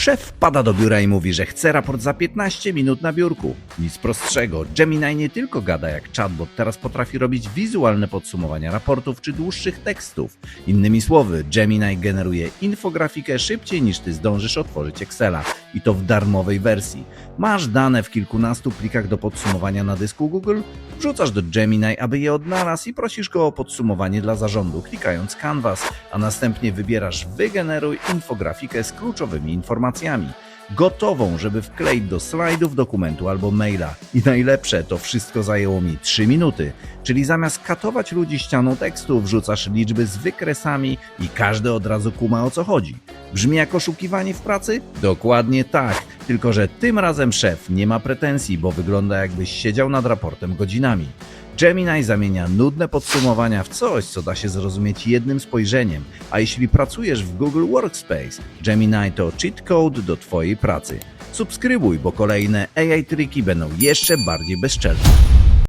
Szef wpada do biura i mówi, że chce raport za 15 minut na biurku. Nic prostszego. Gemini nie tylko gada jak chatbot, teraz potrafi robić wizualne podsumowania raportów czy dłuższych tekstów. Innymi słowy, Gemini generuje infografikę szybciej niż ty zdążysz otworzyć Excela i to w darmowej wersji. Masz dane w kilkunastu plikach do podsumowania na dysku Google? Wrzucasz do Gemini, aby je odnalazł i prosisz go o podsumowanie dla zarządu, klikając Canvas, a następnie wybierasz wygeneruj infografikę z kluczowymi informacjami. Gotową, żeby wkleić do slajdów, dokumentu albo maila. I najlepsze, to wszystko zajęło mi 3 minuty. Czyli zamiast katować ludzi ścianą tekstu, wrzucasz liczby z wykresami i każdy od razu kuma o co chodzi. Brzmi jak oszukiwanie w pracy? Dokładnie tak, tylko że tym razem szef nie ma pretensji, bo wygląda jakbyś siedział nad raportem godzinami. Gemini zamienia nudne podsumowania w coś, co da się zrozumieć jednym spojrzeniem, a jeśli pracujesz w Google Workspace, Gemini to cheat code do Twojej pracy. Subskrybuj, bo kolejne AI triki będą jeszcze bardziej bezczelne.